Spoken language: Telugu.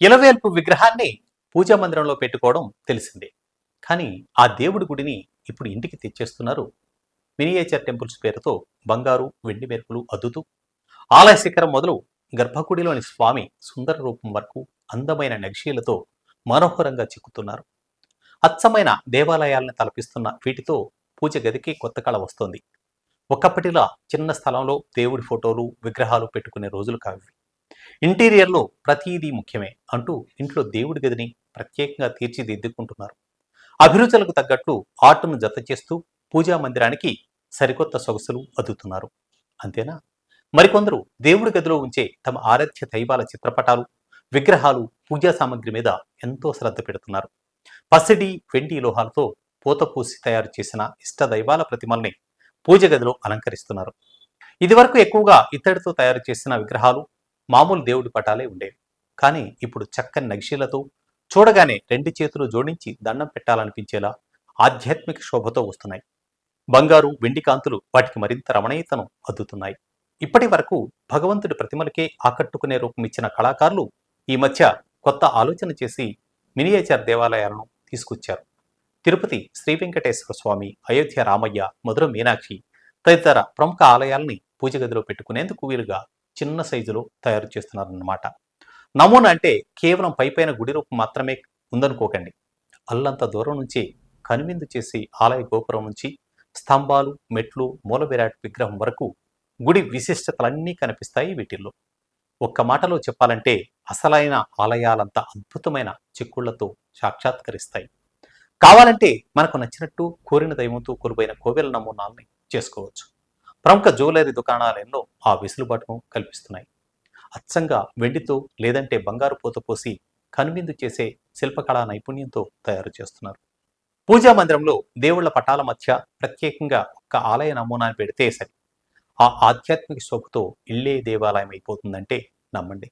ఇలవేల్పు విగ్రహాన్ని పూజా మందిరంలో పెట్టుకోవడం తెలిసిందే. కానీ ఆ దేవుడి గుడిని ఇప్పుడు ఇంటికి తెచ్చేస్తున్నారు. మినియేచర్ టెంపుల్స్ పేరుతో బంగారు వెండి మెరుపులు అద్దుతూ ఆలయ శిఖరం మొదలు గర్భగుడిలోని స్వామి సుందర రూపం వరకు అందమైన నక్షీలతో మనోహరంగా చిక్కుతున్నారు. అచ్చమైన దేవాలయాలను తలపిస్తున్న వీటితో పూజ గదికి కొత్త కళ వస్తోంది. ఒకప్పటిలా చిన్న స్థలంలో దేవుడి ఫోటోలు విగ్రహాలు పెట్టుకునే రోజులు కావి. ఇంటీరియర్లో ప్రతిదీ ముఖ్యమే అంటూ ఇంట్లో దేవుడి గదిని ప్రత్యేకంగా తీర్చిదిద్దుకుంటున్నారు. అభిరుచులకు తగ్గట్లు ఆర్టును జత చేస్తూ పూజా మందిరానికి సరికొత్త సొగసులు అద్దుతున్నారు. అంతేనా? మరికొందరు దేవుడి గదిలో ఉంచే తమ ఆరాధ్య దైవాల చిత్రపటాలు విగ్రహాలు పూజా సామాగ్రి మీద ఎంతో శ్రద్ధ పెడుతున్నారు. పసిడి వెండి లోహాలతో పూత పూసి తయారు చేసిన ఇష్ట దైవాల ప్రతిమల్ని పూజ గదిలో అలంకరిస్తున్నారు. ఇదివరకు ఎక్కువగా ఇత్తడితో తయారు చేసిన విగ్రహాలు మామూలు దేవుడి పటాలే ఉండేవి. కానీ ఇప్పుడు చక్కని నగిషీలతో చూడగానే రెండు చేతులు జోడించి దండం పెట్టాలనిపించేలా ఆధ్యాత్మిక శోభతో వస్తున్నాయి. బంగారు వెండి కాంతులు వాటికి మరింత రమణీయతను అద్దుతున్నాయి. ఇప్పటి వరకు భగవంతుడి ప్రతిమలకే ఆకట్టుకునే రూపం ఇచ్చిన కళాకారులు ఈ మధ్య కొత్త ఆలోచన చేసి మినియేచర్ దేవాలయాలను తీసుకొచ్చారు. తిరుపతి శ్రీ వెంకటేశ్వర స్వామి అయోధ్య రామయ్య మధుర మీనాక్షి తదితర ప్రముఖ ఆలయాల్ని పూజ గదిలో పెట్టుకునేందుకు వీలుగా చిన్న సైజులో తయారు చేస్తున్నారన్నమాట. నమూనా అంటే కేవలం పైపైన గుడి రూపం మాత్రమే ఉందనుకోకండి. అల్లంత దూరం నుంచి కనువిందు చేసి ఆలయ గోపురం నుంచి స్తంభాలు మెట్లు మూల విరాట్ విగ్రహం వరకు గుడి విశిష్టతలన్నీ కనిపిస్తాయి వీటిల్లో. ఒక్క మాటలో చెప్పాలంటే అసలైన ఆలయాలంత అద్భుతమైన చిక్కుళ్ళతో సాక్షాత్కరిస్తాయి. కావాలంటే మనకు నచ్చినట్టు కోరిన దైవంతో కొలువైన కోవెల నమూనాల్ని చేసుకోవచ్చు. ప్రముఖ జ్యువెలరీ దుకాణాలు ఎన్నో ఆ వెసులుబాటును కల్పిస్తున్నాయి. అచ్చంగా వెండితో లేదంటే బంగారు పూత పోసి కనువిందు చేసే శిల్పకళా నైపుణ్యంతో తయారు చేస్తున్నారు. పూజా మందిరంలో దేవుళ్ళ పటాల మధ్య ప్రత్యేకంగా ఒక్క ఆలయ నమూనాను పెడితే సరి. ఆ ఆధ్యాత్మిక శోభతో ఇళ్ళే దేవాలయం అయిపోతుందంటే నమ్మండి.